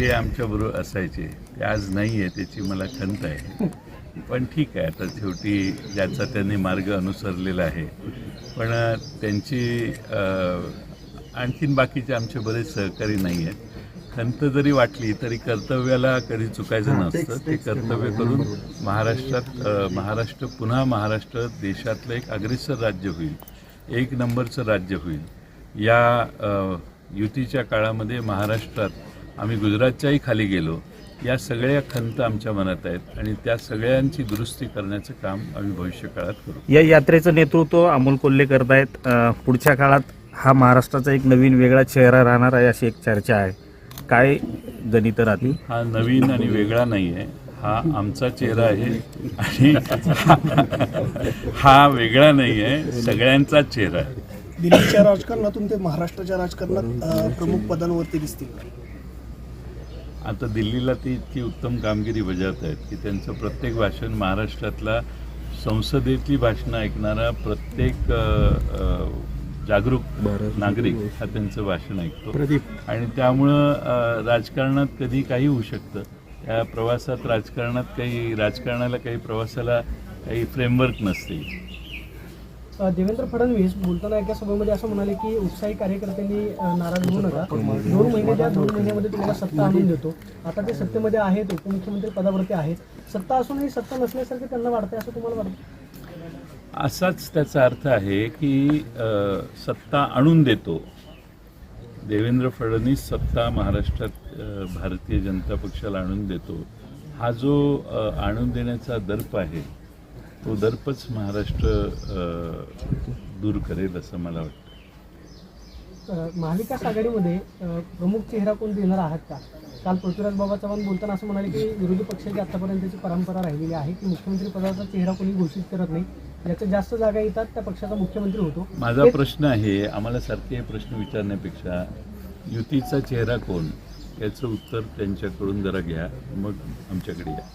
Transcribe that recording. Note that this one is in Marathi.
ते आमच्याबरोबर असायचे ते आज नाही आहे त्याची मला खंत आहे. पण ठीक आहे आता शेवटी ज्याचा त्यांनी मार्ग अनुसरलेला आहे. पण त्यांची आणखीन बाकीचे आमचे बरेच सहकारी नाही आहेत खंत जरी वाटली तरी कर्तव्याला कधी चुकायचं नसतं. ते कर्तव्य करून महाराष्ट्रात महाराष्ट्र पुन्हा महाराष्ट्र देशातलं एक अग्रेसर राज्य होईल. एक नंबरचं राज्य होईल. या युतीच्या काळामध्ये महाराष्ट्रात आम्ही गुजरातच्याही खाली गेलो. या सगळ्या खंत आमच्या मनात आहेत आणि त्या सगळ्यांची दुरुस्ती करण्याचं काम आम्ही भविष्यकाळात करू. या यात्रेचं नेतृत्व अमोल कोल्हे करत आहेत. अं, पुढच्या काळात हा महाराष्ट्राचा एक नवीन वेगळा चेहरा राहणार आहे अशी एक चर्चा आहे. काय गणित राहतील? हा नवीन आणि वेगळा नाही आहे हा आमचा चेहरा आहे आणि हा वेगळा नाही आहे सगळ्यांचाच चेहरा आहे. दिल्लीच्या राजकारणातून ते महाराष्ट्राच्या राजकारणात प्रमुख पदांवरती दिसतील. आता दिल्लीला ती इतकी उत्तम कामगिरी बजावत आहेत की त्यांचं प्रत्येक भाषण महाराष्ट्रातला संसदेतली भाषणं ऐकणारा प्रत्येक जागरूक नागरिक हा त्यांचं भाषण ऐकतो. आणि त्यामुळं राजकारणात कधी काही होऊ शकतं. त्या प्रवासात राजकारणात काही राजकारणाला काही प्रवासाला काही फ्रेमवर्क नसते देवेंद्र फडणवीस बोलताना एका सभेमध्ये असं म्हणाले की उत्साही कार्यकर्त्यांनी नाराज होऊ नका. दोन महिने द्या दोन महिन्यामध्ये तुम्हाला सत्ता आणून देतो. आता ते सत्तेमध्ये आहेत उपमुख्यमंत्री पदावरती आहेत. सत्ता असूनही सत्ता नसल्यासारखे त्यांना वाटते असं तुम्हाला वाटतं? असाच त्याचा अर्थ आहे की सत्ता आणून देतो. देवेंद्र फडणवीस सत्ता महाराष्ट्रात भारतीय जनता पक्षाला आणून देतो. हा जो आणून देण्याचा दर्प आहे तो दर्पच महाराष्ट्र दूर करेल असं मला वाटतं. महाविकास आघाडीमध्ये प्रमुख चेहरा कोण देणार आहात का? काल पृथ्वीराज बाबा चव्हाण बोलताना असं म्हणाले की विरोधी पक्षाची आतापर्यंतची परंपरा राहिलेली आहे की मुख्यमंत्री पदाचा चेहरा कोणी घोषित करत नाही ज्याच्या जास्त जागा येतात त्या पक्षाचा मुख्यमंत्री होतो. माझा प्रश्न आहे आम्हाला सारखे हे प्रश्न विचारण्यापेक्षा युतीचा चेहरा कोण? याचं उत्तर त्यांच्याकडून जरा घ्या मग आमच्याकडे या.